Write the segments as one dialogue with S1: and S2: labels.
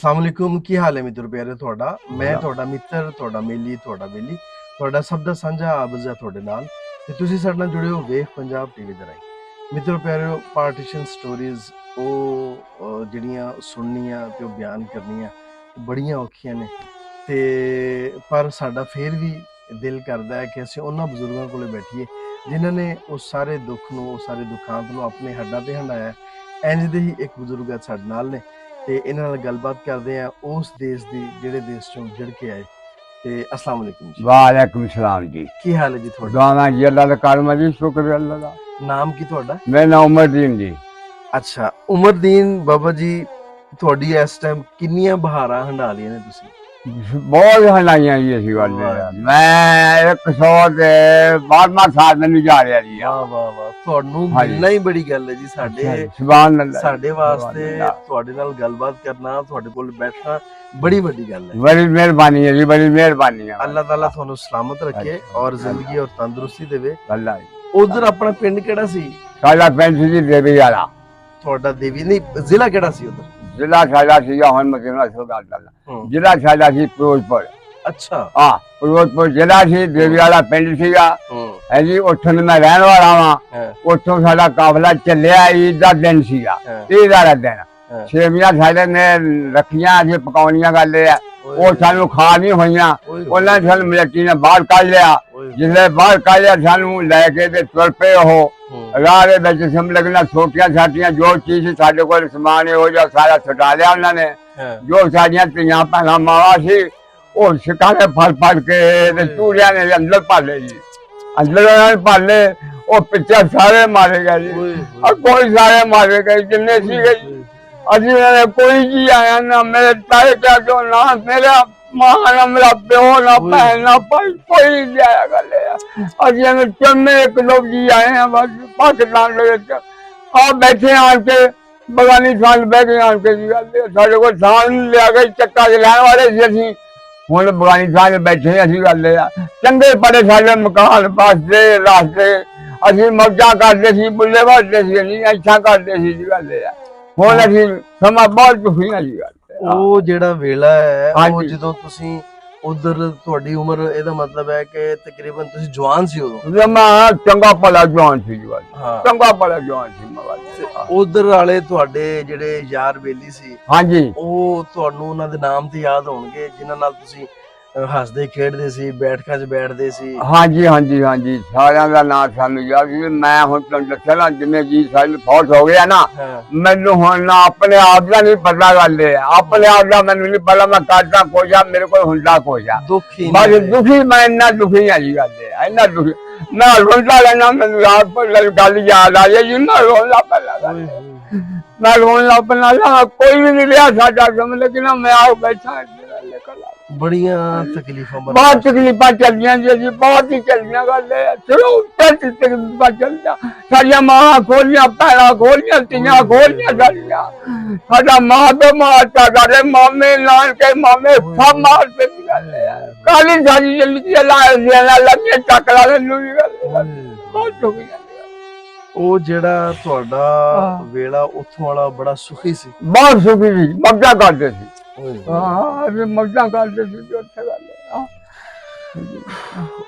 S1: ਅਸਲਾਮ ਵਾਲੇਕੁਮ ਕੀ ਹਾਲ ਹੈ ਮਿੱਤਰ ਪਿਆਰੇ ਤੁਹਾਡਾ? ਮੈਂ ਤੁਹਾਡਾ ਮਿੱਤਰ ਤੁਹਾਡਾ ਮੇਲੀ ਤੁਹਾਡਾ ਬੇਲੀ ਤੁਹਾਡਾ ਸਭ ਦਾ ਸਾਂਝਾ ਆਬਜ਼ ਤੁਹਾਡੇ ਨਾਲ ਤੇ ਤੁਸੀਂ ਸਾਡੇ ਨਾਲ ਜੁੜੇ ਹੋ ਵੇਖ ਪੰਜਾਬ ਟੀਵੀ ਦੇ ਰਾਹੀਂ। ਮਿੱਤਰ ਪਿਆਰਿਓ ਪਾਰਟੀਸ਼ਨ ਸਟੋਰੀਜ਼ ਉਹ ਜਿਹੜੀਆਂ ਸੁਣਨੀਆਂ ਤੇ ਉਹ ਬਿਆਨ ਕਰਨੀਆਂ ਬੜੀਆਂ ਔਖੀਆਂ ਨੇ ਤੇ ਪਰ ਸਾਡਾ ਫੇਰ ਵੀ ਦਿਲ ਕਰਦਾ ਹੈ ਕਿ ਅਸੀਂ ਉਹਨਾਂ ਬਜ਼ੁਰਗਾਂ ਕੋਲੇ ਬੈਠੀਏ ਜਿਨ੍ਹਾਂ ਨੇ ਉਸ ਸਾਰੇ ਦੁੱਖ ਨੂੰ ਉਸ ਸਾਰੇ ਦੁਖਾਂਤ ਨੂੰ ਆਪਣੇ ਹੱਡਾਂ ਤੇ ਹੰਡਾਇਆ। ਇੰਜ ਦੇ ਹੀ ਇੱਕ ਬਜ਼ੁਰਗ ਸਾਡੇ ਨਾਲ ਨੇ ਤੇ ਇਹਨਾਂ ਨਾਲ ਗੱਲਬਾਤ ਕਰਦੇ ਆ ਉਸ ਦੇਸ਼ ਦੀ ਜਿਹੜੇ ਦੇਸ਼ ਚੋਂ ਜੜ ਕੇ ਆਏ। ਤੇ ਅਸਲਾਮ ਜੀ।
S2: ਵਾਲੇਕੁਮ ਸਲਾਮ ਜੀ।
S1: ਕੀ ਹਾਲ ਹੈ ਜੀ ਤੁਹਾਡਾ?
S2: ਦਾਣਾ ਜੀ ਅੱਲਾ ਦਾ ਕਰਮ ਜੀ ਸ਼ੁਕਰ ਹੈ ਅੱਲਾ ਦਾ।
S1: ਨਾਮ ਕੀ ਤੁਹਾਡਾ?
S2: ਮੈਂ ਨਾ ਉਮਰਦੀਨ ਜੀ।
S1: ਅੱਛਾ ਉਮਰਦੀਨ ਬਾਬਾ ਜੀ ਤੁਹਾਡੀ ਇਸ ਟਾਈਮ ਕਿੰਨੀਆਂ ਬਹਾਰਾਂ ਹੰਡਾ ਲਈਆਂ ਨੇ ਤੁਸੀਂ?
S2: ਬਹੁਤ
S1: ਹਲਾਈਆਂ
S2: ਜੀ
S1: ਅਸੀਂ
S2: ਵਾਲੇ ਮੈਂ 100 ਤੇ 12ਵਾਂ ਸਾਲ ਮੈਨੂੰ ਜਾ ਰਿਹਾ ਜੀ।
S1: ਵਾਹ ਵਾਹ ਵਾਹ। ਤੁਹਾਨੂੰ ਮਿਲਣਾ ਹੀ ਬੜੀ ਗੱਲ ਹੈ ਜੀ ਸਾਡੇ
S2: ਸੁਭਾਨ ਅੱਲਾਹ।
S1: ਸਾਡੇ ਵਾਸਤੇ ਤੁਹਾਡੇ ਨਾਲ ਗੱਲਬਾਤ ਕਰਨਾ ਤੁਹਾਡੇ ਕੋਲ ਬੈਠਣਾ ਬੜੀ ਵੱਡੀ ਗੱਲ ਹੈ।
S2: ਬੜੀ ਮਿਹਰਬਾਨੀ ਹੈ ਜੀ ਬੜੀ ਮਿਹਰਬਾਨੀ ਹੈ।
S1: ਅੱਲਾਹ ਤਾਲਾ ਤੁਹਾਨੂੰ ਸਲਾਮਤ ਰੱਖੇ ਔਰ ਜ਼ਿੰਦਗੀ ਔਰ ਤੰਦਰੁਸਤੀ ਦੇਵੇ।
S2: ਅੱਲਾਹ ਜੀ।
S1: ਉਧਰ ਆਪਣਾ ਪਿੰਡ ਕਿਹੜਾ ਸੀ?
S2: ਸਾਡਾ ਪੈਨਸ਼ਨ ਜੀ ਦੇ ਵੀ
S1: ਤੁਹਾਡਾ ਦੇਵੀ ਨਹੀਂ ਜ਼ਿਲ੍ਹਾ ਕਿਹੜਾ ਸੀ ਉਧਰ?
S2: જિલ્લા શાળા સિયા હોનમતીનો અશોક
S1: આટલા
S2: જિલ્લા શાળા થી ફિરોજપુર
S1: ਅੱਛਾ
S2: ਹਾਂ ਫਿਰੋਜ਼ਪੁਰ ਜ਼ਿਲ੍ਹਾ ਸੀ ਦੇਵੀਆਲਾ
S1: ਪਿੰਡ
S2: ਸੀਗਾ ਹਾਂਜੀ ਉੱਥੋਂ ਦੇ ਮੈਂ ਰਹਿਣ ਵਾਲਾ ਵਾਂ ਉੱਥੋਂ ਸਾਡਾ ਕਾਫਲਾ ਚੱਲਿਆ ਈਦ ਦਾ ਦਿਨ ਸੀਗਾ ਈਦ ਦਾ ਦਿਨ ਸੇਵੀਆਂ ਸਾਡੇ ਨੇ ਰੱਖੀਆਂ ਅਸੀਂ ਪਕਾਉਣੀਆਂ ਗੱਲ ਇਹ ਉਹ ਸਾਨੂੰ ਖਾ ਨਹੀਂ ਹੋਈਆਂ ਉਹਨਾਂ ਨੇ ਸਾਨੂੰ ਮਲੱਟੀ ਨੇ ਬਾਹਰ ਕੱਢ ਲਿਆ ਜਿਸਲੇ ਬਾਹਰ ਕੱਢ ਲਿਆ ਸਾਨੂੰ ਲੈ ਕੇ ਤੇ ਤੁਰ ਪਏ ਉਹ। ਰਾਹ ਦੇ ਵਿੱਚ ਸਮ ਲੱਗਣਾ ਛੋਟੀਆਂ ਛਾਟੀਆਂ ਜੋ ਚੀਜ਼ ਸੀ ਸਾਡੇ ਕੋਲ ਸਮਾਨ ਇਹੋ ਜਿਹਾ ਸਾਰਾ ਛੁਡਾ ਲਿਆ ਉਹਨਾਂ ਨੇ। ਜੋ ਸਾਡੀਆਂ ਧੀਆਂ ਭੈਣਾਂ ਮਾਵਾ ਸੀ ਉਹ ਸ਼ਿਕਾਰੇ ਫੜ ਫੜ ਕੇ ਤੇ ਚੂੜਿਆਂ ਨੇ ਅੰਦਰ ਪਾ ਲਏ ਜੀ। ਅੰਦਰ ਉਹਨਾਂ ਨੇ ਪਾ ਲਏ ਉਹ ਪਿੱਛੇ ਸਾਰੇ ਮਾਰੇ ਗਏ ਜੀ। ਆ ਕੋਈ ਸਾਰੇ ਮਾਰੇ ਗਏ ਜਿੰਨੇ ਸੀਗੇ ਜੀ। ਅਸੀਂ ਕੋਈ ਜੀ ਆਇਆ ਨਾ ਮੇਰੇ ਤਾਏ ਕਿਆ ਨਾ ਮੇਰਾ ਮਾਂ ਨਾ ਮੇਰਾ ਪਿਓ ਨਾ। ਭੈਣ ਨਾ ਭਾਈ ਕੋਈ ਨਹੀਂ ਆਇਆ ਗੱਲੇ ਅਸੀਂ ਨੇ ਚੰਮੇ ਇੱਕ ਲੋਕ ਜੀ ਆਏ ਆ ਬਸ ਪਾਕਿਸਤਾਨ ਦੇ ਵਿੱਚ। ਆ ਬੈਠੇ ਆਣ ਕੇ ਬਗਾਨੀ ਸਾਲ ਬਹਿ ਕੇ ਆਣ ਕੇ ਜੀ ਗੱਲ ਇਹ ਸਾਡੇ ਕੋਲ ਸਾਲ ਨਹੀਂ ਲਿਆ ਕੇ ਚੱਕਾ ਚ ਲੈਣ ਵਾਲੇ ਸੀ ਅਸੀਂ। ਹੁਣ ਬਗਾਨੀ ਸਾਲ ਬੈਠੇ ਅਸੀਂ ਗੱਲ ਆ ਚੰਗੇ ਬੜੇ ਸਾਡੇ ਮਕਾਨ ਪਾਸਦੇ ਰਾਸਤੇ। ਅਸੀਂ ਮੌਜਾਂ ਕਰਦੇ ਸੀ ਬੁੱਲੇ ਵੱਜਦੇ ਸੀ ਨਹੀਂ ਅੱਛਾ ਕਰਦੇ ਸੀ ਜੀ ਗੱਲ ਆ ਹੁਣ ਅਸੀਂ ਸਮਾਂ ਬਹੁਤ ਦੁਖੀ ਹਾਂ ਜੀ ਗੱਲ ਆ।
S1: ਉਹ ਜਿਹੜਾ ਵੇਲਾ ਹੈ ਉਹ। ਜਦੋਂ ਤੁਸੀਂ ਉਧਰ ਤੁਹਾਡੀ ਉਮਰ ਇਹਦਾ ਮਤਲਬ ਹੈ ਕਿ ਤਕਰੀਬਨ ਤੁਸੀਂ ਜਵਾਨ ਸੀ ਉਦੋਂ?
S2: ਜਮਾ ਚੰਗਾ ਭਲਾ ਜਵਾਨ ਸੀ ਜੀ ਗੱਲ
S1: ਹਾਂ।
S2: ਚੰਗਾ ਭਲਾ ਜਵਾਨ ਸੀ ਮਗਾ
S1: ਉਧਰ ਵਾਲੇ ਤੁਹਾਡੇ ਜਿਹੜੇ ਯਾਰ ਬੇਲੀ ਸੀ
S2: ਹਾਂਜੀ।
S1: ਉਹ ਤੁਹਾਨੂੰ ਉਹਨਾਂ ਦੇ ਨਾਮ ਤੇ ਯਾਦ ਹੋਣਗੇ ਜਿਨ੍ਹਾਂ ਨਾਲ ਤੁਸੀਂ ਹੱਸਦੇ ਖੇਡਦੇ ਸੀ ਬੈਠਕਾਂ 'ਚ ਬੈਠਦੇ ਸੀ।
S2: ਹਾਂਜੀ ਹਾਂਜੀ ਹਾਂਜੀ। ਸਾਰਿਆਂ ਦਾ ਨਾਮ ਸਾਨੂੰ ਯਾਦ ਸੀ। ਮੈਂ ਹੁਣ ਤੁਹਾਨੂੰ ਦੱਸਿਆ ਨਾ ਜਿਵੇਂ ਜੀ ਸਾਨੂੰ ਫੌਜ ਹੋ ਗਿਆ ਨਾ
S1: ਹਾਂ।
S2: ਮੈਨੂੰ ਹੁਣ ਨਾ ਆਪਣੇ ਆਪ ਦਾ ਨਹੀਂ ਪਤਾ ਗੱਲ ਹੈ ਆਪਣੇ ਆਪ ਦਾ ਮੈਨੂੰ ਨਹੀਂ ਪਤਾ ਮੈਂ ਕਰਦਾ ਆ ਮੇਰੇ ਕੋਲ ਹੁੰਦਾ ਆ।
S1: ਦੁੱਖ
S2: ਬਸ ਦੁਖੀ ਮੈਂ ਇੰਨਾ ਦੁਖੀ ਆ ਜੀ ਗੱਲ ਹੈ ਇੰਨਾ ਦੁਖੀ। ਮੈਂ ਰੋਂਦਾ ਲੈਣਾ ਮੈਨੂੰ ਰਾਤ ਪਰ ਗੱਲ ਯਾਦ ਆ ਜੀ ਮੈਂ ਰੋਂਦਾ ਪਹਿਲਾਂ
S1: ਓਏ ਹੋਏ।
S2: ਮੈਂ ਰੋਂਦਾ ਪਹਿਲਾਂ ਕੋਈ ਵੀ ਨਹੀਂ ਰਿਹਾ ਸਾਡਾ ਕੰਮ ਲੇਕਿਨ ਮੈਂ ਆ ਬੈਠਾ ਇੱਥੇ।
S1: ਬੜੀਆਂ ਤਕਲੀਫਾਂ
S2: ਬਹੁਤ ਤਕਲੀਫਾਂ ਚੱਲੀਆਂ ਜੀ ਜੀ ਬਹੁਤ ਹੀ ਚੱਲੀਆਂ ਗੱਲ ਹੈ ਚਲੋ ਟੱਟ ਤਕਲੀਫਾਂ ਚੱਲੀਆਂ ਸਾਡੀਆਂ ਮਾਂ ਖੋਲੀਆਂ ਪੈਣਾ ਖੋਲੀਆਂ ਤੀਆਂ ਖੋਲੀਆਂ ਸਾਡੀਆਂ ਸਾਡਾ ਮਾਂ ਤੋਂ ਮਾਰਤਾ ਸਾਡੇ ਮਾਮੇ ਨਾਲ ਕੇ ਮਾਮੇ ਸਭ ਮਾਰਦੇ ਸੀ ਗੱਲ ਹੈ ਕਾਲੀ ਸਾਡੀ ਸੀ ਨਾ ਲੱਗੇ ਦੇ ਨੂੰ ਵੀ ਗੱਲ। ਬਹੁਤ ਹੈ।
S1: ਉਹ ਜਿਹੜਾ ਤੁਹਾਡਾ। ਵੇਲਾ ਉੱਥੋਂ ਵਾਲਾ ਬੜਾ ਸੁਖੀ ਸੀ
S2: ਬਹੁਤ ਸੁਖੀ ਸੀ ਮੱਜਾ ਕਰਦੇ ਸੀ। ਹਾਂ ਮੱਜਾ ਕਰਦੇ ਸੀ ਜੀ ਉੱਥੇ ਗੱਲ ਹੈ।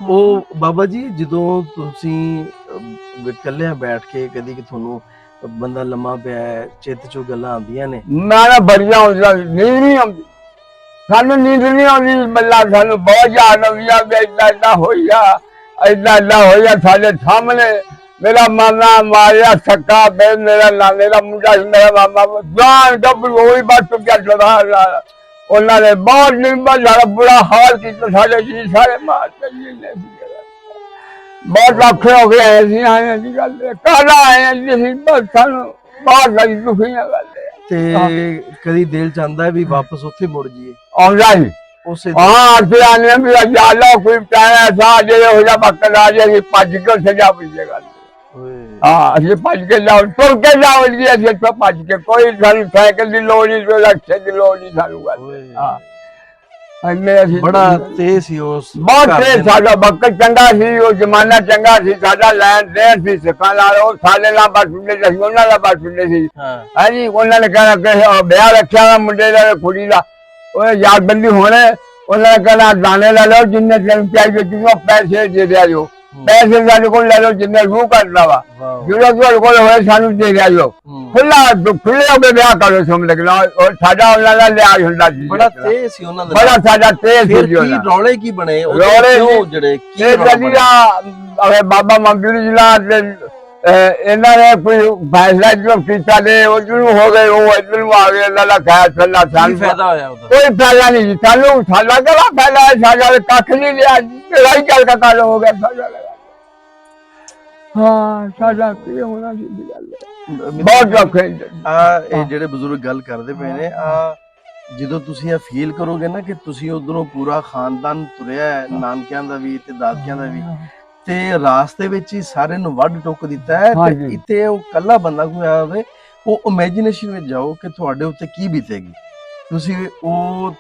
S1: ਉਹ ਬਾਬਾ ਜੀ ਜਦੋਂ ਤੁਸੀਂ ਅਹ, ਇਕੱਲਿਆਂ ਬੈਠ ਕੇ ਕਦੀ ਕਿ ਤੁਹਾਨੂੰ ਬੰਦਾ ਲੰਮਾ ਪਿਆ ਹੈ, ਚਿੱਤ ਚੋਂ ਗੱਲਾਂ ਆਉਂਦੀਆਂ ਨੇ?
S2: ਮੈਂ ਨਾ ਬੜੀਆਂ ਸੀ, ਨੀਂਦ ਨਹੀਂ ਆਉਂਦੀ। ਸਾਨੂੰ ਨੀਂਦ ਨਹੀਂ ਆਉਂਦੀ ਬੱਲਾ ਸਾਨੂੰ ਬਹੁਤ ਯਾਦ ਆਉਂਦੀ ਆ ਵੀ ਏਦਾਂ ਏਦਾਂ ਹੋਈਆ ਏਦਾਂ ਏਦਾਂ ਹੋਈਆ ਸਾਡੇ ਸਾਹਮਣੇ। ਮੇਰਾ ਮਾਮਾ ਮਾਰਿਆ ਸੱਕਾ ਬੇ ਮੇਰਾ ਨਾਨੇ ਦਾ ਮੁੰਡਾ ਸੀ ਮੇਰਾ ਮਾਮਾ ਜਾਨ ਗੱਭਰੂ ਹੋਈ ਬਸ ਚੁੱਕਿਆ ਚੜਾ ਉਹਨਾਂ ਨੇ ਬਹੁਤ ਨਿੰਬਾ ਸਾਡਾ ਬੁਰਾ ਹਾਲ ਕੀਤਾ ਸਾਡੇ ਜੀ ਸਾਰੇ ਮਾਰ ਜੀ ਨੇ। ਬਹੁਤ ਔਖੇ ਹੋ ਗਏ ਐ ਸੀ ਆਏ ਜੀ ਗੱਲ ਕਾਲਾ ਆਏ ਜੀ ਬਸ ਸਾਨੂੰ ਬਹੁਤ ਲੱਗੀ ਦੁਖੀਆਂ ਗੱਲ
S1: ਤੇ। ਕਦੀ ਦਿਲ ਚਾਹੁੰਦਾ ਵੀ ਵਾਪਸ ਉੱਥੇ ਮੁੜ ਜਾਈਏ?
S2: ਆਉਂਦਾ ਹੀ
S1: ਉਸੇ
S2: ਹਾਂ ਅੱਗੇ ਆਨੇ ਵੀ ਜਾਲਾ ਕੋਈ ਟਾਇਆ ਸਾ ਜੇ ਹੋ ਜਾ ਬੱਕਰਾ ਜੇ ਭੱਜ ਕੇ ਸਜਾ ਪਈਏ ਗੱਲ।
S1: ਓਏ
S2: ਹਾਂ ਅਸੀਂ ਭੱਜ ਕੇ ਜਾਓ ਤੁਰ ਕੇ ਜਾਓ ਜੀ ਅਸੀਂ ਇੱਥੋਂ ਭੱਜ ਕੇ ਕੋਈ ਸਾਨੂੰ ਸਾਈਕਲ ਦੀ ਲੋੜ ਨਹੀਂ ਕੋਈ ਰਕਸ਼ੇ ਦੀ ਲੋੜ ਨਹੀਂ ਸਾਨੂੰ ਗੱਲ।
S1: ਓਏ।
S2: ਹਾਂ। ਇੰਨੇ ਅਸੀਂ
S1: ਬੜਾ ਤੇਜ਼ ਸੀ ਉਸ
S2: ਬਹੁਤ
S1: ਘਰ
S2: ਤੇ
S1: ਦੇ
S2: ਸਾਡਾ ਵਕਤ ਚੰਗਾ ਸੀ ਉਹ ਜ਼ਮਾਨਾ ਚੰਗਾ ਸੀ ਸਾਡਾ ਲੈਣ ਦੇਣ ਸੀ ਸਿੱਖਾਂ ਨਾਲ ਉਹ ਸਾਡੇ ਨਾਲ ਬਸ ਹੁੰਦੇ ਸੀ ਉਹਨਾਂ ਦਾ ਬਸ ਹੁੰਦੇ ਸੀ। ਹਾਂਜੀ ਉਹਨਾਂ ਨੇ ਕਹਿਣਾ ਕਿ ਵਿਆਹ ਰੱਖਿਆ ਵਾ ਮੁੰਡੇ ਦਾ ਕੁੜੀ ਦਾ। ਉਹ ਯਾਦਬੰਦੀ ਹੋਣੇ ਉਹਨਾਂ ਨੇ ਕਹਿਣਾ ਦਾਣੇ ਲੈ ਲਓ ਜਿੰਨੇ ਚਾਹੀਦੇ ਜਿੰਨੇ ਪੈਸੇ ਦੇ ਦਿਓ। ਪੈਸੇ ਸਾਡੇ ਕੋਲ ਲੈ ਲਓ ਜਿੰਨੇ ਰੂਹ ਕਰਦਾ ਵਾ। ਜਿਹੜਾ ਤੁਹਾਡੇ ਕੋਲ ਹੋਏ ਸਾਨੂੰ ਦੇ
S1: ਹੂੰ।
S2: ਖੁੱਲਾ ਖੁੱਲੇ ਹੋ ਕੇ ਵਿਆਹ ਕਰੋ ਸਮ ਲੱਗਣਾ ਉਹ ਸਾਡਾ ਉਹਨਾਂ ਦਾ ਲਿਆਜ ਹੁੰਦਾ ਸੀ।
S1: ਬੜਾ ਤੇਜ਼ ਸੀ ਉਹਨਾਂ ਦਾ।
S2: ਬੜਾ ਸਾਡਾ ਤੇਜ਼ ਸੀ
S1: ਕੀ ਰੌਲੇ ਕੀ ਬਣੇ? ਉਹ
S2: ਰੌਲੇ ਜੀ-
S1: ਜਿਹੜੇ ਕੀ ਰੌਲਾ
S2: ਬਾਬਾ ਮੰਗਲ ਜਿਲਾ ਤੇ ਅਹ, ਇਹਨਾਂ ਨੇ ਕੋਈ ਫੈਸਲਾ ਜੋ ਕੀਤਾ ਨੇ ਉਧਰ ਨੂੰ ਹੋ ਗਏ ਉਹ ਇੱਧਰ ਨੂੰ ਆ ਗਏ ਇਹਨਾਂ ਦਾ?
S1: ਕੀ
S2: ਸਾਨੂੰ
S1: ਫਾਇਦਾ ਹੋਇਆ ਉਹਦਾ?
S2: ਕੋਈ ਫਾਇਦਾ ਨਹੀਂ ਜੀ ਸਾਨੂੰ ਸਾਡਾ ਕਿਹੜਾ ਫਾਇਦਾ ਹੈ ਸਾਡਾ ਕੱਖ ਨਹੀਂ ਲਿਆ ਲੜਾਈ ਚੱਲ ਕੇ ਕਾਲ ਹੋ ਗਿਆ ਸਾਡਾ। ਲਗਾ ਹਾਂ ਸਾਡਾ ਕੀ ਹੋਣਾ ਸੀ ਗੱਲ। ਹੈ। ਬਹੁਤ ਔਖੇ
S1: ਆ ਇਹ ਜਿਹੜੇ ਬਜ਼ੁਰਗ ਗੱਲ ਕਰਦੇ ਪਏ ਨੇ ਆ ਜਦੋਂ ਤੁਸੀਂ ਇਹ ਫੀਲ ਕਰੋਗੇ ਨਾ ਕਿ ਤੁਸੀਂ ਉਧਰੋਂ ਪੂਰਾ ਖਾਨਦਾਨ ਤੁਰਿਆ ਹੈ ਨਾਨਕਿਆਂ ਦਾ ਵੀ ਤੇ ਦਾਦਕਿਆਂ ਦਾ ਵੀ ਤੇ ਰਾਸਤੇ ਵਿੱਚ ਹੀ ਸਾਰੇ ਨੂੰ ਵੱਢ ਟੁੱਕ ਦਿੱਤਾ ਹੈ ਤੇ
S2: ਹਾਂਜੀ।
S1: ਇੱਥੇ ਉਹ ਕੱਲਾ ਬੰਦਾ ਕੋਈ ਆਇਆ ਹੋਵੇ ਉਹ ਇਮੇਜਿਨੇਸ਼ਨ ਵਿੱਚ ਜਾਓ ਕਿ ਤੁਹਾਡੇ ਉੱਤੇ ਕੀ ਬੀਤੇਗੀ। ਤੁਸੀਂ ਉਹ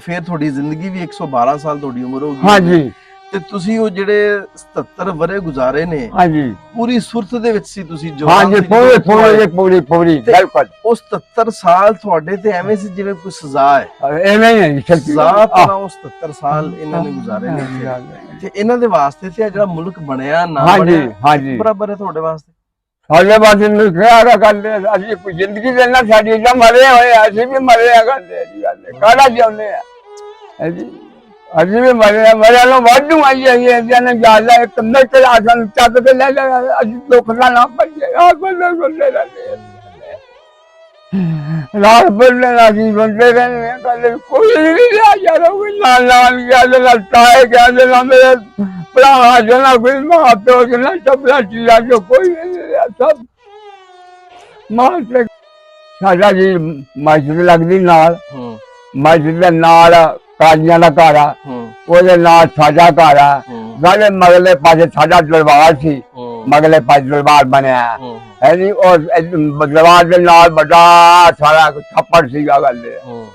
S1: ਫਿਰ ਤੁਹਾਡੀ ਜ਼ਿੰਦਗੀ ਵੀ 112 ਸਾਲ ਤੁਹਾਡੀ ਉਮਰ ਹੋਗੀ
S2: ਹਾਂਜੀ।
S1: ਤੇ ਤੁਸੀਂ ਉਹ ਜਿਹੜੇ 77 ਵਰੇ ਗੁਜ਼ਾਰੇ ਨੇ
S2: ਹਾਂਜੀ।
S1: ਪੂਰੀ ਸੁਰਤ ਦੇ ਵਿੱਚ ਸੀ ਤੁਸੀਂ ਜੋ
S2: ਹਾਂਜੀ ਪੂਰੀ ਪੂਰੀ ਪੂਰੀ ਪੂਰੀ
S1: ਤੇ-
S2: ਬਿਲਕੁਲ।
S1: ਉਹ 77 ਸਾਲ ਤੁਹਾਡੇ ਤੇ ਐਵੇਂ ਸੀ ਜਿਵੇਂ ਕੋਈ ਸਜ਼ਾ ਹੈ।
S2: ਐਵੇਂ ਹੀ ਜੀ,
S1: ਸਜ਼ਾ। ਤਰ੍ਹਾਂ ਉਹ 77 ਸਾਲ ਇਹਨਾਂ ਨੇ ਗੁਜ਼ਾਰੇ ਨੇ। ਤੇ ਇਹਨਾਂ ਦੇ ਵਾਸਤੇ ਤੇ ਜਿਹੜਾ ਮੁਲਕ ਬਣਿਆ ਨਾ
S2: ਹਾਂਜੀ
S1: ਬਣਿਆ
S2: ਹਾਂਜੀ।
S1: ਬਰਾਬਰ ਹੈ ਤੁਹਾਡੇ ਵਾਸਤੇ?
S2: ਸਾਡੇ ਬਾਅਦ ਨੂੰ ਕਿਹਾ ਗੱਲ ਅਸੀਂ ਕੋਈ ਜ਼ਿੰਦਗੀ ਦੇ ਨਾਲ ਸਾਡੀ ਤਾਂ ਮਰੇ ਹੋਏ ਅਸੀਂ ਵੀ ਮਰੇ ਆ ਜੀ ਗੱਲ ਕਾਹਦਾ ਜਿਉਂਦੇ ਆ? ਅਸੀਂ ਅਸੀਂ ਵੀ ਮਰੇ ਆ ਮਰੇ ਨੂੰ ਵਾਧੂ ਆਈ ਆਈ ਇਹਨਾਂ ਨੇ ਗੱਲ ਹੈ ਇੱਕ ਮਿੰਟ ਆਸਨ ਚੱਕ ਕੇ ਲੈ ਲੈ ਅਸੀਂ ਦੁੱਖ ਦਾ ਨਾ ਪਈਏ ਆ ਬੰਦੇ ਬੰਦੇ ਰਹਿੰਦੇ ਰਾਤ ਬੰਦੇ ਨਾਲ ਅਸੀਂ ਬੰਦੇ ਰਹਿੰਦੇ ਆ ਕੱਲ ਕੋਈ ਨਹੀਂ ਆ ਯਾਰ ਉਹ ਨਾਲ ਨਾਲ ਗੱਲ ਨਾਲ ਤਾਏ ਕਹਿੰਦੇ ਨਾ ਮੇਰੇ ਭਰਾ ਜਨਾ ਕੋਈ ਮਾਂ ਪਿਓ ਜਨਾ ਸਭਲਾ ਚੀਜ਼ਾਂ ਜੋ ਕੋਈ ਨਹੀਂ ਰਿਹਾ ਸਭ ਮਾਂ ਤੇ ਸਾਡਾ ਜੀ ਮਸਜਿਦ ਲੱਗਦੀ ਨਾਲ
S1: ਹੂੰ।
S2: ਮਸਜਿਦ ਦੇ ਨਾਲ ਕਾਜੀਆਂ ਦਾ ਘਰ ਆ ਉਹਦੇ ਨਾਲ ਸਾਡਾ ਘਰ ਆ। ਨਾਲੇ ਮਗਲੇ ਪਾਸੇ ਸਾਡਾ ਦਰਬਾਰ ਸੀ। ਮਗਲੇ ਪਾਸੇ ਦਰਬਾਰ ਬਣਿਆ।
S1: ਹੂੰ
S2: ਨਹੀਂ ਔਰ ਦਰਬਾਰ ਦੇ ਨਾਲ ਵੱਡਾ ਸਾਰਾ ਛੱਪੜ ਸੀਗਾ ਗੱਲ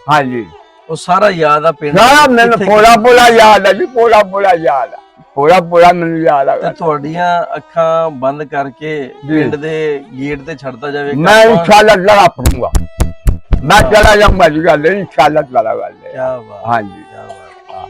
S2: ਹਾਂਜੀ।
S1: ਉਹ ਸਾਰਾ ਯਾਦ ਆ ਪਿੰਡ
S2: ਸਾਰਾ ਮੈਨੂੰ ਪੋਲਾ ਪੋਲਾ ਯਾਦ ਹੈ ਜੀ ਪੋਲਾ ਪੋਲਾ ਯਾਦ ਆ। ਪੋਲਾ ਪੋਲਾ ਮੈਨੂੰ ਯਾਦ
S1: ਤੇ
S2: ਆ
S1: ਤੁਹਾਡੀਆਂ ਅੱਖਾਂ ਬੰਦ ਕਰਕੇ
S2: ਜੀ।
S1: ਪਿੰਡ ਦੇ ਗੇਟ ਤੇ ਛੱਡਦਾ ਜਾਵੇ
S2: ਮੈਂ ਇਨਸ਼ਾਅੱਲਾ ਲੜਾ ਪੜੂੰਗਾ। ਮੈਂ ਚਲਾ ਜਾਊਂਗਾ ਜੀ ਗੱਲ ਇਨਸ਼ਾਅੱਲਾ ਲੜਾ ਗੱਲ
S1: ਕੀ ਬਾਤ
S2: ਹਾਂਜੀ।
S1: ਕਿਆ ਬਾਤ ਆ।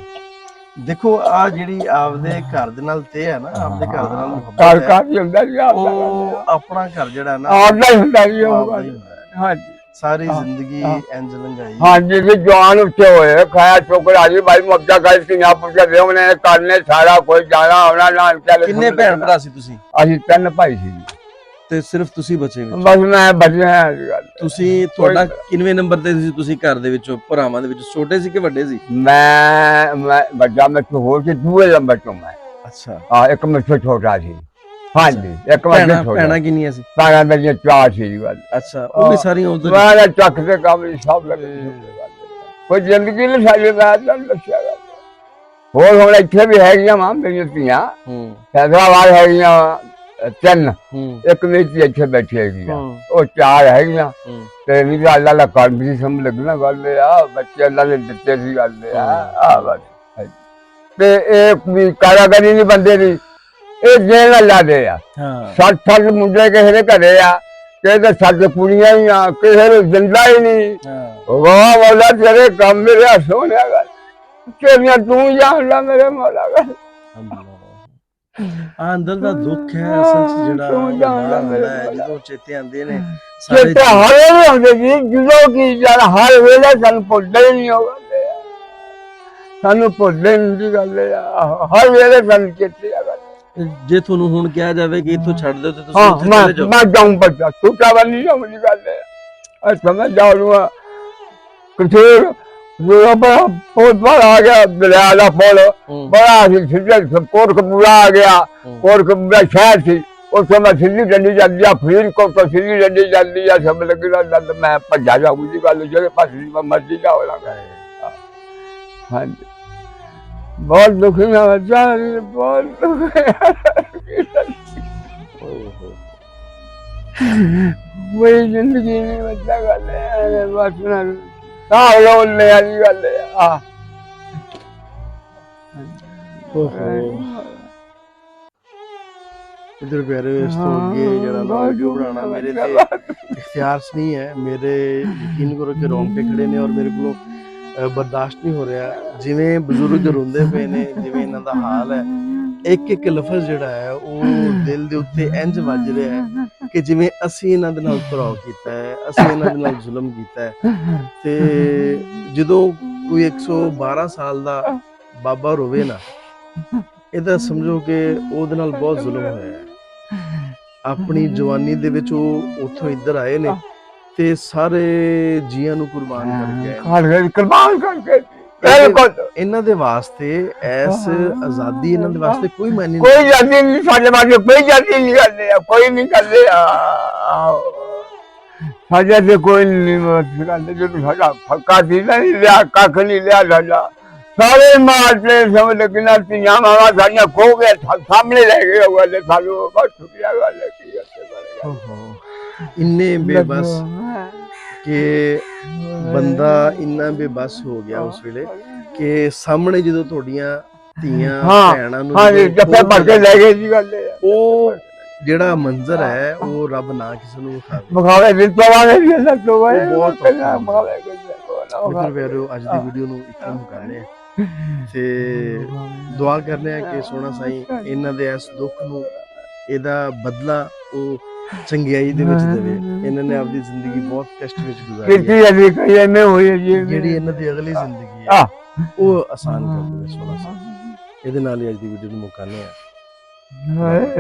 S1: ਦੇਖੋ ਆ ਜਿਹੜੀ ਆਪਦੇ ਘਰ ਦੇ ਨਾਲ ਤੇ ਹੈ ਨਾ ਆਪਦੇ ਘਰ ਦੇ ਨਾਲ ਮੁਹੱਬਤ ਹੈ,
S2: ਘਰ ਹੀ ਹੁੰਦਾ ਜੀ
S1: ਉਹ ਆਪਣਾ ਘਰ ਜਿਹੜਾ ਨਾ
S2: ਆਉਂਦਾ ਹੀ ਹੁੰਦਾ ਜੀ ਉਹ
S1: ਆਪਦਾ ਹੀ ਹੁੰਦਾ ਹੈ।
S2: ਹਾਂਜੀ।
S1: ਸਾਰੀ
S2: ਹਾਂ,
S1: ਜ਼ਿੰਦਗੀ
S2: ਹਾਂ।
S1: ਇੰਜ ਲੰਘਾਈ।
S2: ਹਾਂਜੀ ਜੀ ਜਵਾਨ ਉੱਤੇ ਹੋਏ ਖਾਇਆ ਛੋਕਰਾ ਜੀ ਭਾਈ ਮੁੱਦਾ ਕਰ ਸੀ ਨਾ ਪੁੱਛਿਆ ਦੇ ਉਹਨੇ ਕਰਨੇ ਸਾਰਾ ਕੋਈ ਜਾਣਾ ਆਉਣਾ ਨਾ
S1: ਕਿੰਨੇ ਭੈਣ ਭਰਾ ਸੀ ਤੁਸੀਂ?
S2: ਅਸੀਂ ਤਿੰਨ ਭਾਈ ਸੀ ਜੀ।
S1: ਤੇ ਸਿਰਫ ਤੁਸੀਂ ਬਚੇ ਵਿੱਚ?
S2: ਬਸ ਮੈਂ ਬਚਿਆ ਕੱਲ
S1: ਤੁਸੀਂ ਤੁਹਾਡਾ ਕਿੰਨਵੇਂ ਨੰਬਰ ਤੇ ਸੀ ਤੁਸੀਂ ਘਰ ਦੇ ਵਿੱਚੋਂ ਭਰਾਵਾਂ ਦੇ ਵਿੱਚ? ਛੋਟੇ ਸੀ ਕਿ ਵੱਡੇ ਸੀ?
S2: ਮੈਂ ਮੈਂ ਵੱਡਾ ਮੈਂ ਤੋਂ ਹੋਰ ਸੀ ਦੂਏ ਨੰਬਰ ਤੋਂ ਮੈਂ।
S1: ਅੱਛਾ।
S2: ਆ ਇੱਕ ਮੈਂ ਤੋਂ ਛੋਟਾ ਸੀ। ਹਾਂਜੀ ਇੱਕ ਮੈਂ
S1: ਭੈਣਾਂ
S2: ਛੋਟਾ।
S1: ਭੈਣਾਂ ਕਿੰਨੀਆਂ ਸੀ?
S2: ਭੈਣਾਂ ਮੇਰੀਆਂ ਚਾਰ ਸੀ ਜੀ ਗੱਲ।
S1: ਅੱਛਾ ਉਹ ਵੀ ਸਾਰੀਆਂ ਉਧਰ
S2: ਮੈਂ ਚੱਕ ਦੇ ਕੰਮ ਹੀ ਸਭ ਲੱਗੇ ਕੋਈ ਜ਼ਿੰਦਗੀ ਨਹੀਂ ਸਾਡੀ ਮੈਂ ਤਾਂ ਦੱਸਿਆ ਗੱਲ। ਹੋਰ ਹੁਣ ਇੱਥੇ ਵੀ ਹੈਗੀਆਂ ਮਾਂ ਮੇਰੀਆਂ ਧੀਆਂ।
S1: ਹੂੰ।
S2: ਫੈਸਲਾਬਾਦ ਹੈਗੀਆਂ। ਅਹ ਤਿੰਨ।
S1: ਹੂੰ।
S2: ਇੱਕ ਮੇਰੀ ਇੱਥੇ ਬੈਠੀ ਹੈਗੀ ਆ।
S1: ਹੂੰ।
S2: ਉਹ ਚਾਰ ਹੈਗੀਆਂ।
S1: ਹੂੰ।
S2: ਤੇ ਵੀ ਅੱਲਾ ਦਾ ਕੰਮ ਵੀ ਸਮ ਲੱਗਣਾ ਗੱਲ ਆ। ਬੱਚੇ ਅੱਲਾ ਨੇ ਦਿੱਤੇ ਸੀ ਗੱਲ ਆ। ਆ ਬਸ। ਹਾਂਜੀ। ਤੇ ਇਹ ਵੀ ਕਾਰਾਗਰੀ ਨਹੀਂ ਬੰਦੇ ਦੀ। ਇਹ ਜੇਲ ਅੱਲਾ ਦੇ ਆ।
S1: ਹਾਂ।
S2: ਸੱਤ ਸੱਤ ਮੁੰਡੇ ਕਿਸੇ ਦੇ ਘਰੇ ਆ। ਕਿਸੇ ਦੇ ਸੱਤ ਕੁੜੀਆਂ ਹੀ ਆ। ਕਿਸੇ ਨੂੰ ਜਿੰਦਾ ਹੀ ਨਹੀਂ
S1: ਹਾਂ।
S2: ਵਾਹ ਮੌਲਾ ਤੇਰੇ ਕੰਮ ਮੇਰੇ ਸੋਹਣਿਆ ਗੱਲ। ਤੇਰੀਆਂ ਤੂੰ ਜਾਣਦਾ ਮੇਰੇ ਮੌਲਾ ਗੱਲ।
S1: ਆ ਅੰਦਰ ਦਾ ਦੁੱਖ ਹੈ ਅਸਲ ਚ ਜਿਹੜਾ ਹੁੰਦਾ ਹੈ। ਜਦੋਂ ਚੇਤੇ ਆਉਂਦੇ ਨੇ ਸਾਰੇ
S2: ਚੇਤੇ ਹਰੇ ਨਹੀਂ ਹੁੰਦੇ ਜੀ ਜਦੋਂ ਕੀ ਜਦ ਹਰ ਵੇਲੇ ਸਾਨੂੰ ਭੁੱਲਦੇ ਹੀ ਨਹੀਂ ਹੋਗਾ ਸਾਨੂੰ ਭੁੱਲਦੇ ਨਹੀਂ ਦੀ ਗੱਲ ਆ। ਹਰ ਵੇਲੇ ਸਾਨੂੰ ਚੇਤੇ ਆ
S1: ਜੇ ਤੁਹਾਨੂੰ ਹੁਣ ਕਿਹਾ ਜਾਵੇ ਕਿ ਇੱਥੋਂ ਛੱਡ ਦਿਓ ਤੇ ਤੁਸੀਂ ਉੱਥੇ ਚਲੇ ਜਾਓ।
S2: ਮੈਂ ਜਾਉਂ ਬੱਚਾ ਛੋਟਾ ਬਣੀ ਜਾਉਂ ਦੀ ਗੱਲ ਹੈ ਅੱਜ ਸਮਝ ਜਾਉ ਲੂਆ ਕਿਥੇ ਉਹ ਬੜਾ ਬਹੁਤ ਬੜਾ ਆ ਗਿਆ ਦਰਿਆ ਦਾ ਪੁੱਲ
S1: ਹੂੰ,
S2: ਬੜਾ ਸੀ ਸਿੱਧਾ ਕੋਟਕਪੂਰਾ ਆ ਗਿਆ
S1: ਹੂੰ।
S2: ਕੋਟਕਪੂਰਾ ਸ਼ਹਿਰ ਸੀ ਉੱਥੇ ਮੈਂ ਸਿੱਧੀ ਡੰਡੀ ਜਾਂਦੀ ਆ ਫਰੀਦ ਕੋਟ ਤੋਂ ਸਿੱਧੀ ਡੰਡੀ ਜਾਂਦੀ ਆ ਸਭ ਲੱਗਦਾ ਦੰਦ ਮੈਂ ਭੱਜਾ ਜਾਊਂ ਦੀ ਗੱਲ ਜਿਹੜੇ ਪਾਸੇ ਮੈਂ ਮਰਜ਼ੀ ਜਾਉ ਲਾਂਗਾ ਹਾਂਜੀ ਬਹੁਤ ਦੁਖੀ ਮੈਂ ਬੱਚਾ ਬਹੁਤ ਦੁਖੀ
S1: ਓਏ ਹੋਏ।
S2: ਵਹੀ ਜ਼ਿੰਦਗੀ ਨਹੀਂ ਬੱਚਾ ਗੱਲ ਹੈ ਬਸ ਨਾ ਸਾਹ ਲੋ ਲੈ ਆਲੀ ਗੱਲ ਹੈ। ਆ
S1: ਇਧਰ ਪਿਆਰੇ ਇਸ ਤੋਂ ਅੱਗੇ ਜਿਹੜਾ ਵੀਡੀਓ ਬਣਾਉਣਾ ਮੇਰੇ ਤੇ ਇਖਤਿਆਰਸ ਨਹੀਂ ਹੈ। ਮੇਰੇ ਯਕੀਨ ਕਰੋ ਕਿ ਰੋਂਗਟੇ ਖੜੇ ਨੇ ਔਰ ਮੇਰੇ ਕੋਲੋਂ ਬਰਦਾਸ਼ਤ ਨਹੀਂ ਹੋ ਰਿਹਾ। ਜਿਵੇਂ ਬਜ਼ੁਰਗ ਰੋਂਦੇ ਪਏ ਨੇ ਜਿਵੇਂ ਇਹਨਾਂ ਦਾ ਹਾਲ ਹੈ। ਇੱਕ ਇੱਕ ਲਫ਼ਜ਼ ਜਿਹੜਾ ਹੈ ਉਹ ਦਿਲ ਦੇ ਉੱਤੇ ਇੰਜ ਵੱਜ ਰਿਹਾ ਹੈ ਕਿ ਜਿਵੇਂ ਅਸੀਂ ਇਹਨਾਂ ਦੇ ਨਾਲ ਧਰਾਓ ਕੀਤਾ ਹੈ, ਅਸੀਂ ਇਹਨਾਂ ਦੇ ਨਾਲ ਜ਼ੁਲਮ ਕੀਤਾ ਹੈ। ਤੇ ਜਦੋਂ ਕੋਈ 112 ਸਾਲ ਦਾ ਬਾਬਾ ਰੋਵੇ ਨਾ ਇਹਦਾ ਸਮਝੋ ਕਿ ਉਹਦੇ ਨਾਲ ਬਹੁਤ ਜ਼ੁਲਮ ਹੋਇਆ ਹੈ। ਆਪਣੀ ਜਵਾਨੀ ਦੇ ਵਿੱਚ ਉਹ ਉੱਥੋਂ ਇੱਧਰ ਆਏ ਨੇ ਤੇ ਸਾਰੇ ਜੀਆਂ ਨੂੰ ਕੁਰਬਾਨ
S2: ਕਰ ਗਏ ਕੁਰਬਾਨ ਕਰਕੇ ਬਿਲਕੁਲ
S1: ਇਹਨਾਂ ਦੇ ਵਾਸਤੇ ਐਸ ਆਜ਼ਾਦੀ ਇਹਨਾਂ ਦੇ ਵਾਸਤੇ ਕੋਈ ਮਾਇਨੇ ਨਹੀਂ।
S2: ਕੋਈ ਜਾਤੀ ਨਹੀਂ ਸਾਡੇ ਬਾਰੇ ਕੋਈ ਜਾਤੀ ਨਹੀਂ ਕਰਦੇ ਆ ਕੋਈ ਨਹੀਂ ਕਰਦੇ ਆ। ਸਾਡੇ ਤੇ ਕੋਈ ਨਹੀਂ ਕਰਦੇ ਜਦੋਂ ਸਾਡਾ ਫੱਕਾ ਸੀ ਨਾ ਨਹੀਂ ਲਿਆ ਕੱਖ ਨਹੀਂ ਲਿਆ ਸਾਡਾ। ਸਾਰੇ ਮਾਰਦੇ ਸਮਝ ਲੱਗਣਾ ਤੀਆਂ ਮਾਵਾ ਸਾਡੀਆਂ ਖੋ ਗਏ ਸਾਹਮਣੇ ਲੈ ਗਏ ਉਹ ਵਾਲੇ ਸਾਨੂੰ ਬਸ ਛੁੱਟਿਆ ਗੱਲ ਕੀ ਕਰਦੇ
S1: ਓਹੋ। ਇੰਨੇ ਬੇਬਸ। ਕਿ ਬੰਦਾ ਇੰਨਾ ਬੇਬਸ ਹੋ ਗਿਆ ਉਸ ਵੇਲੇ ਕਿ ਸਾਹਮਣੇ ਜਦੋਂ ਤੁਹਾਡੀਆਂ ਧੀਆਂ
S2: ਹਾਂ,
S1: ਭੈਣਾਂ ਨੂੰ
S2: ਹਾਂ ਜੱਫੇ ਭਰ ਕੇ ਲੈ ਗਏ ਜੀ ਗੱਲ ਇਹ।
S1: ਉਹ ਜਿਹੜਾ ਮੰਜ਼ਰ ਹੈ ਉਹ ਰੱਬ ਨਾ ਕਿਸੇ ਨੂੰ ਵਿਖਾਵੇ
S2: ਦਿਲ ਪਵਾਵੇ ਵੀ ਅੱਲਾ ਤੋਂ ਵਾਏ
S1: ਉਹ ਬਹੁਤ
S2: ਕੁਝ
S1: ਮਿੱਤਰ ਪਿਆਰਿਓ ਅੱਜ ਦੀ ਵੀਡੀਓ ਨੂੰ ਇੱਥੇ ਮੁਕਾਉਂਦੇ ਆ ਤੇ ਦੁਆ ਕਰਨੇ ਆ ਕਿ ਸੋਹਣਾ ਸਾਈਂ ਇਹਨਾਂ ਦੇ ਇਸ ਦੁੱਖ ਨੂੰ ਇਹਦਾ ਬਦਲਾ ਉਹ ਚੰਗਿਆਈ ਦੇ ਵਿੱਚ ਦੇਵੇ। ਇਹਨਾਂ ਨੇ ਆਪਣੀ ਜ਼ਿੰਦਗੀ ਬਹੁਤ ਕਸ਼ਟ ਵਿੱਚ ਗੁਜ਼ਾਰੀ ਹੈ।
S2: ਕਿਤੇ ਅਲੀ ਕਈ ਐਵੇਂ ਹੋਈ ਹੈ ਜੀ।
S1: ਜਿਹੜੀ ਇਹਨਾਂ ਦੀ ਅਗਲੀ ਜ਼ਿੰਦਗੀ
S2: ਆ
S1: ਹੈ ਉਹ ਆਸਾਨ ਕਰ ਦੇਵੇ ਸੋਹਣਾ ਸਾਈਂ ਇਹਦੇ ਨਾਲ ਹੀ ਅੱਜ ਦੀ ਵੀਡੀਓ ਨੂੰ ਮੁਕਾਉਂਦੇ ਆ
S2: ਹਾਏ।